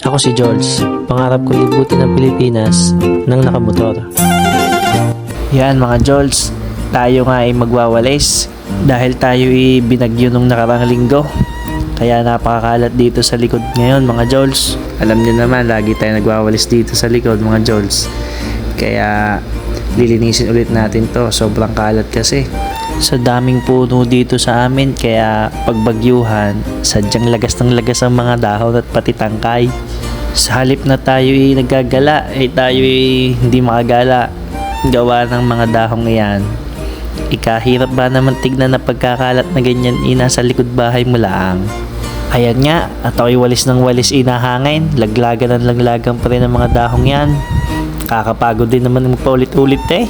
Ako si George. Pangarap ko libutin ang Pilipinas nang nakamotor. Yan mga George, tayo nga ay magwawalis dahil tayo ay binagyo nung nakarang linggo. Kaya napakakalat dito sa likod ngayon mga Jols. Alam niyo naman, lagi tayo nagwawalis dito sa likod mga Jols. Kaya lilinisin ulit natin to. Sobrang kalat kasi. Sa daming puno dito sa amin, kaya pagbagyuhan, sadyang lagas ng lagas ang mga dahon at pati tangkay. Sa halip na tayo ay nagagala, ay tayo ay hindi makagala. Gawa ng mga dahong iyan. Ikahirap ba naman tignan na pagkakalat na ganyan ina sa likod bahay mo lang? Ayan nga, at ako'y walis ng walis inahangin. Laglagan ng laglagan pa rin ang mga dahong yan. Kakapagod din naman magpaulit-ulit eh.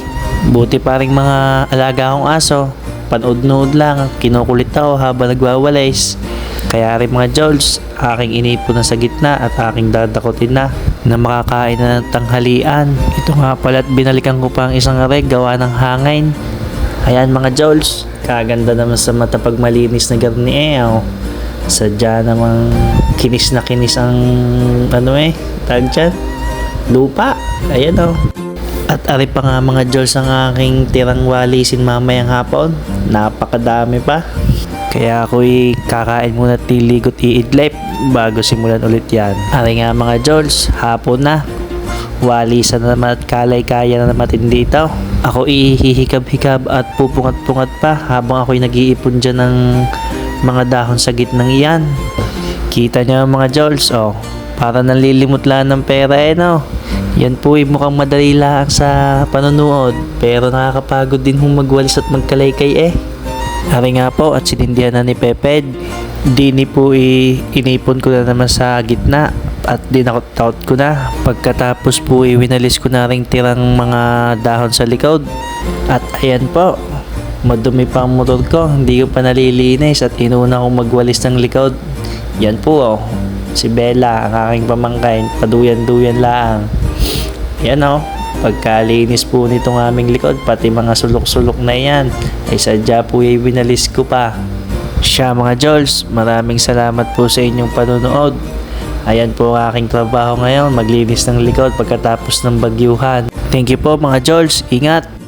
Buti pa rin mga alaga akong aso. Panood-nood lang, kinukulit ako habang nagwawalis. Kaya rin mga Jols, aking inipon na sa gitna at aking dadakotin na na makakain na ng tanghalian. Ito nga pala at binalikan ko pa ang isang reg gawa ng hangin. Ayan mga Jols, kaganda naman sa mata pag malinis na garni eh. Oh. Sadya namang kinis na kinis ang ano eh, tag dyan, lupa. Ayan oh. At ari pa nga mga Jols ang aking tirang walisin mamayang hapon. Napakadami pa. Kaya ako'y kakain muna at tiligot iidlip bago simulan ulit yan. Ari nga mga Jols, hapon na. Walisan na naman at kalay kaya na naman dito. Ako ihihikab-hikab at pupungat-pungat pa habang ako'y nag-iipon dyan ng mga dahon sa gitnang iyan. Kita niyo mga Jols, oh. Para nanlilimot lang ng pera eh, no? Yan po ay mukhang madali lang sa panonood. Pero nakakapagod din hong magwalis at magkalaykay eh. Hari nga po at sinindihan na ni Peped. Dini po i inipon ko na naman sa gitna at dinakot-out ko na. Pagkatapos po i winalis ko na rin tirang mga dahon sa likod. At ayan po, madumi pa ang motor ko. Hindi ko pa nalilinis at inuna kong magwalis ng likod. Yan po oh, si Bella, ang aking pamangkain, paduyan-duyan lang. Yan oh, pagkalinis po nitong aming likod, pati mga sulok-sulok na yan, ay sadya po ay winalis ko pa. Siya mga Jols, maraming salamat po sa inyong panonood. Ayan po ang aking trabaho ngayon, maglinis ng likod pagkatapos ng bagyuhan. Thank you po mga Jols, ingat!